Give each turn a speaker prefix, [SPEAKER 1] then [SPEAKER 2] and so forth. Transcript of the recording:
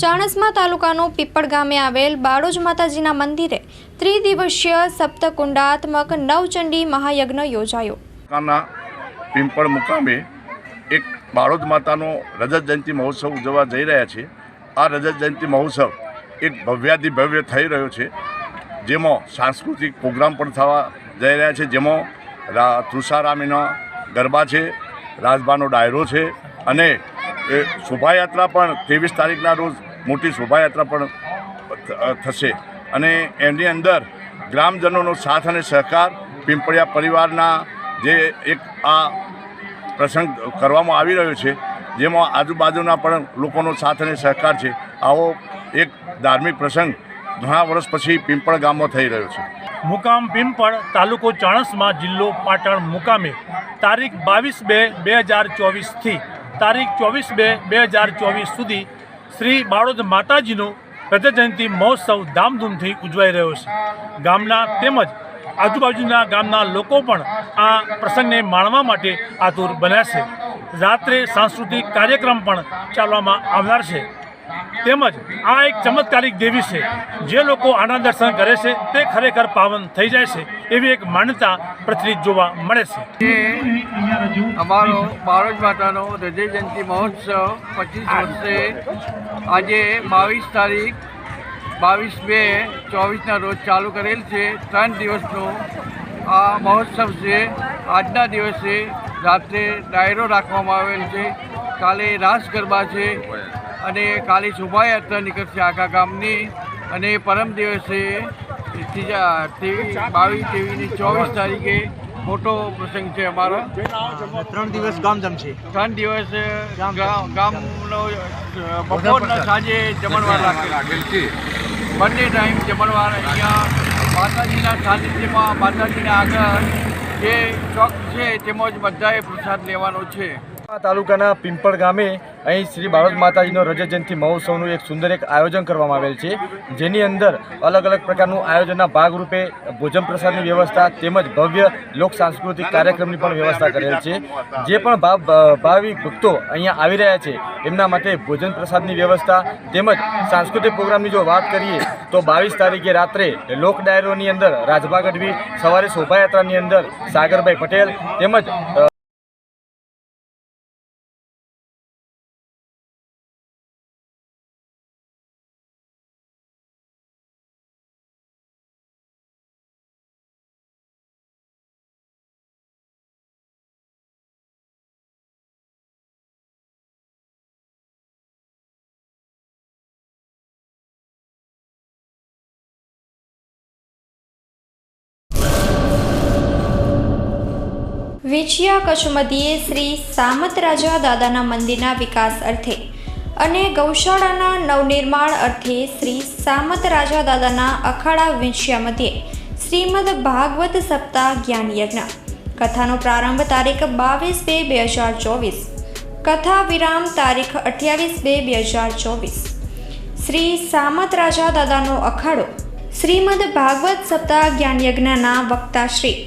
[SPEAKER 1] ચાણસ્મા તાલુકાનું પીપળ ગામે આવેલ બાળોજ માતાજીના મંદિરે ત્રિદિવસીય સપ્તકુંડાત્મક નવચંડી મહાયજ્ઞ યોજાયો.
[SPEAKER 2] પીંપળ મુકામે એક બાળોજ માતાનો રજત જયંતિ મહોત્સવ ઉજવવા જઈ રહ્યા છે. આ રજત જયંતિ મહોત્સવ એક ભવ્યાતિ ભવ્ય થઈ રહ્યો છે. જેમાં સાંસ્કૃતિક પ્રોગ્રામ પણ થવા જઈ રહ્યા છે. જેમાં તુષારામીના ગરબા છે, રાજબાનો ડાયરો છે અને એ શોભાયાત્રા પણ ત્રેવીસ તારીખના રોજ મોટી શોભાયાત્રા પણ થશે. અને એની અંદર ગ્રામજનોનો સાથ અને સહકાર, પિંપળિયા પરિવારના જે એક આ પ્રસંગ કરવામાં આવી રહ્યો છે, જેમાં આજુબાજુના પણ લોકોનો સાથ અને સહકાર છે. આવો એક ધાર્મિક પ્રસંગ ઘણા વર્ષ પછી પિંપળ ગામમાં થઈ રહ્યો છે.
[SPEAKER 3] મુકામ પિંપળ તાલુકો ચાણસમાં જિલ્લો પાટણ મુકામે. તારીખ બાવીસ બે બે હજાર ચોવીસથી તારીખ ચોવીસ બે બે હજાર ચોવીસ સુધી શ્રી બાળોદ માતાજીનો રજત મહોત્સવ ધામધૂમથી ઉજવાઈ રહ્યો છે. ગામના તેમજ આજુબાજુના ગામના લોકો પણ આ પ્રસંગને માણવા માટે આતુર બન્યા છે. રાત્રે સાંસ્કૃતિક કાર્યક્રમ પણ ચાલવામાં આવનાર છે. તેમજ આ એક ચમત્કારિક દેવી છે. જે લોકો આના દર્શન કરે છે, તે ખરેખર પાવન થઈ જાય છે, એવી એક માન્યતા પ્રચલિત જોવા મળે છે.
[SPEAKER 4] અમારો બારોજ માતાનો હૃદય જયંતિ મહોત્સવ પચીસ વર્ષે આજે બાવીસ તારીખ, બાવીસ બે ચોવીસના રોજ ચાલુ કરેલ છે. ત્રણ દિવસનો આ મહોત્સવ છે. આજના દિવસે રાત્રે ડાયરો રાખવામાં આવેલ છે. કાલે રાસ ગરબા છે. અને કાલે શોભાયાત્રા નીકળશે આખા ગામની. અને પરમ દિવસે ત્રીજા ત્રેવીસ બાવીસ ત્રેવીસ ચોવીસ તારીખે મોટો પ્રસંગ છે અમારો.
[SPEAKER 5] ત્રણ દિવસ ગામ છે
[SPEAKER 4] ત્રણ દિવસ ગામનો બપોરના સાંજે જમણવાર રાખેલ છે. બંને ટાઈમ જમણવાર અહીંયા માતાજીના સાનિધ્યમાં માતાજીના આગળ જે ચોક છે તેમાં જ બધાએ પ્રસાદ લેવાનો છે.
[SPEAKER 5] તાલુકાના પિંપળ ગામે અહીં શ્રી ભારત માતાજીનો રજત જયંતિ મહોત્સવનું એક સુંદર એક આયોજન કરવામાં આવેલ છે. જેની અંદર અલગ અલગ પ્રકારનું આયોજનના ભાગરૂપે ભોજન પ્રસાદની વ્યવસ્થા તેમજ ભવ્ય લોક સાંસ્કૃતિક કાર્યક્રમની પણ વ્યવસ્થા કરેલ છે. જે પણ ભાવ ભાવિ ભક્તો અહીંયા આવી રહ્યા છે, એમના માટે ભોજન પ્રસાદની વ્યવસ્થા તેમજ સાંસ્કૃતિક પ્રોગ્રામની જો વાત કરીએ તો બાવીસ તારીખે રાત્રે લોક ડાયરોની અંદર રાજભા ગઢવી, સવારે શોભાયાત્રાની અંદર સાગરભાઈ પટેલ તેમજ અ,
[SPEAKER 1] કચુમતીએ શ્રી સામત રાજા દાદાના મંદિરના વિકાસ અર્થે અને ગૌશાળાના નવનિર્માણ અર્થે શ્રી સામત રાજા દાદાના અખાડા વિંછિયા મધ્યે શ્રીમદ ભાગવત સપ્તાહ જ્ઞાન યજ્ઞ કથાનો પ્રારંભ તારીખ બાવીસ બે બે હજાર ચોવીસ. કથા વિરામ તારીખ અઠ્યાવીસ બે બે હજાર ચોવીસ. શ્રી સામત રાજા દાદાનો અખાડો શ્રીમદ ભાગવત સપ્તાહ જ્ઞાન યજ્ઞના વક્તા શ્રી